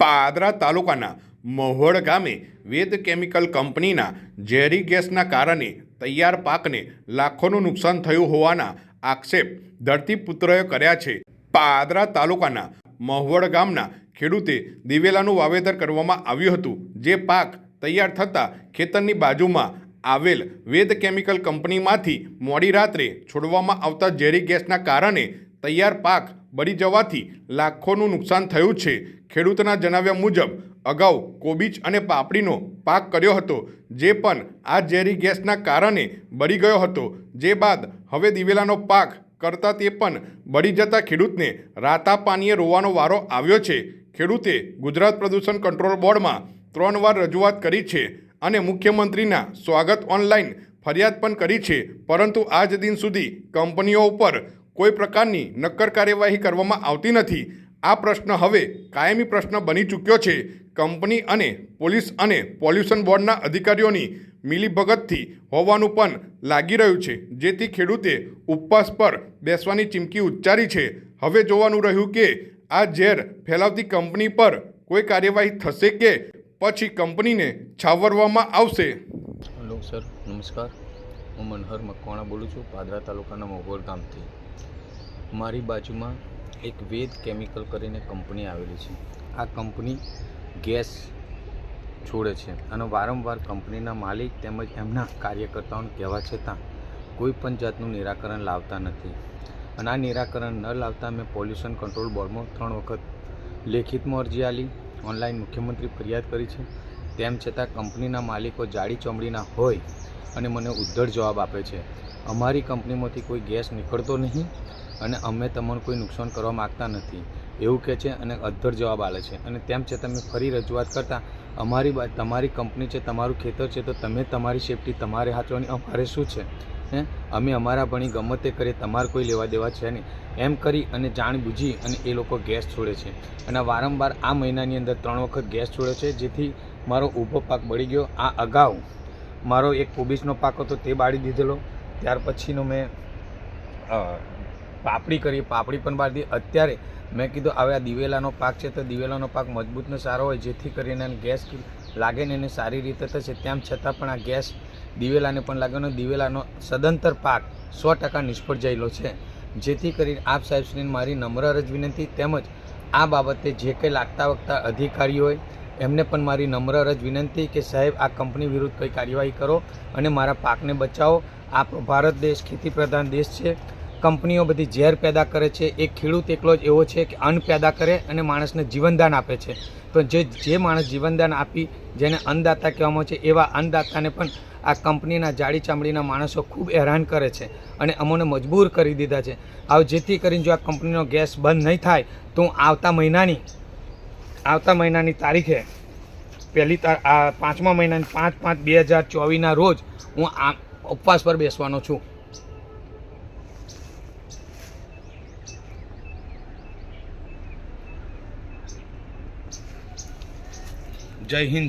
પાદરા તાલુકાના મહુવડ ગામે વેદ કેમિકલ કંપનીના ઝેરી ગેસના કારણે તૈયાર પાકને લાખોનું નુકસાન થયું હોવાના આક્ષેપ ધરતીપુત્રોએ કર્યા છે. પાદરા તાલુકાના મહુવડ ગામના ખેડૂતે દિવેલાનું વાવેતર કરવામાં આવ્યું હતું. જે પાક તૈયાર થતાં ખેતરની બાજુમાં આવેલ વેદ કેમિકલ કંપનીમાંથી મોડી રાત્રે છોડવામાં આવતા ઝેરી ગેસના કારણે તૈયાર પાક બળી જવાથી લાખોનું નુકસાન થયું છે. ખેડૂતના જણાવ્યા મુજબ, અગાઉ કોબીજ અને પાપડીનો પાક કર્યો હતો, જે પણ આ ઝેરી ગેસના કારણે બળી ગયો હતો. જે બાદ હવે દિવેલાનો પાક કરતાં તે પણ બળી જતા ખેડૂતને રાતા પાણીએ રોવાનો વારો આવ્યો છે. ખેડૂતે ગુજરાત પ્રદૂષણ કંટ્રોલ બોર્ડમાં ત્રણ વાર રજૂઆત કરી છે અને મુખ્યમંત્રીના સ્વાગત ઓનલાઈન ફરિયાદ પણ કરી છે. પરંતુ આજ દિન સુધી કંપનીઓ ઉપર કોઈ પ્રકારની નક્કર કાર્યવાહી કરવામાં આવતી નથી. આ પ્રશ્ન હવે કાયમી પ્રશ્ન બની ચૂક્યો છે. કંપની અને પોલીસ અને પોલ્યુશન બોર્ડના અધિકારીઓની મિલીભગતથી હોવાનું પણ લાગી રહ્યું છે. જેથી ખેડૂતે ઉપવાસ પર બેસવાની ચીમકી ઉચ્ચારી છે. હવે જોવાનું રહ્યું કે આ ઝેર ફેલાવતી કંપની પર કોઈ કાર્યવાહી થશે કે પછી કંપનીને છાવરવામાં આવશે? હેલો સર, નમસ્કાર. હું મનહર મકવાણા બોલું છું. પાદરા તાલુકાના મહુવર ગામથી. મારી બાજુમાં એક વેદ કેમિકલ કરીને કંપની આવેલી છે. આ કંપની ગેસ છોડે છે અને વારંવાર કંપનીના માલિક તેમજ એમના કાર્યકર્તાઓને કહેવા છતાં કોઈ પણ જાતનું નિરાકરણ લાવતા નથી. અને આ નિરાકરણ ન લાવતા મેં પોલ્યુશન કંટ્રોલ બોર્ડમાં ત્રણ વખત લેખિતમાં અરજી આલી, ઓનલાઈન મુખ્યમંત્રી ફરિયાદ કરી છે. તેમ છતાં કંપનીના માલિકો જાડી ચોમડીના હોય અને મને ઉદ્ધર જવાબ આપે છે. અમારી કંપનીમાંથી કોઈ ગેસ નીકળતો નહીં અને અમે તમને કોઈ નુકસાન કરવા માગતા નથી. એવું કહે છે અને અધ્ધર જવાબ આલે છે. અને તેમ છતાં મેં ફરી રજૂઆત કરતાં, અમારી તમારી કંપની છે, તમારું ખેતર છે, તો તમે તમારી સેફટી તમારે હાચવાની, અમારે શું છે? હે? અમે અમારા ભણી ગમે તે કરીએ, તમારે કોઈ લેવા દેવા છે નહીં. એમ કરી અને જાણ બૂજી અને એ લોકો ગેસ છોડે છે. અને વારંવાર આ મહિનાની અંદર ત્રણ વખત ગેસ છોડે છે, જેથી મારો ઊભો પાક બળી ગયો. આ અગાઉ મારો એક કોબીજનો પાક હતો, તે બાળી દીધેલો. ત્યાર પછીનું મેં પાપડી કરી, પાપડી પણ બહાર અત્યારે મેં કીધું, હવે આ દિવેલાનો પાક છે તો દિવેલાનો પાક મજબૂતને સારો હોય, જેથી કરીને ગેસ લાગે ને એને સારી રીતે થશે. તેમ છતાં પણ આ ગેસ દિવેલાને પણ લાગ્યો દિવેલાનો સદંતર પાક સો ટકા નિષ્ફળ જયેલો છે. જેથી કરીને આપ સાહેબશ્રીને મારી નમ્ર રજ વિનંતી, તેમજ આ બાબતે જે કંઈ લાગતા વખતા અધિકારી હોય એમને પણ મારી નમ્ર જ વિનંતી કે સાહેબ, આ કંપની વિરુદ્ધ કંઈ કાર્યવાહી કરો અને મારા પાકને બચાવો. આપણો ભારત દેશ ખેતી પ્રધાન દેશ છે. કંપનીઓ બધી ઝેર પેદા કરે છે. એક ખેડૂત એકલો જ એવો છે કે અન્ન પેદા કરે અને માણસને જીવનદાન આપે છે. તો જે જે માણસ જીવનદાન આપી, જેને અન્નદાતા કહેવામાં છે, એવા અન્નદાતાને પણ આ કંપનીના જાડી ચામડીના માણસો ખૂબ હેરાન કરે છે અને અમોને મજબૂર કરી દીધા છે. આવ જેથી કરીને જો આ કંપનીનો ગેસ બંધ નહીં થાય, તો હું આવતા મહિનાની આવતા મહિનાની તારીખે પહેલી આ પાંચમા મહિનાની પાંચ પાંચ બે હજાર ચોવીસના રોજ હું આ ઉપવાસ પર બેસવાનો છું. જય હિન્દ.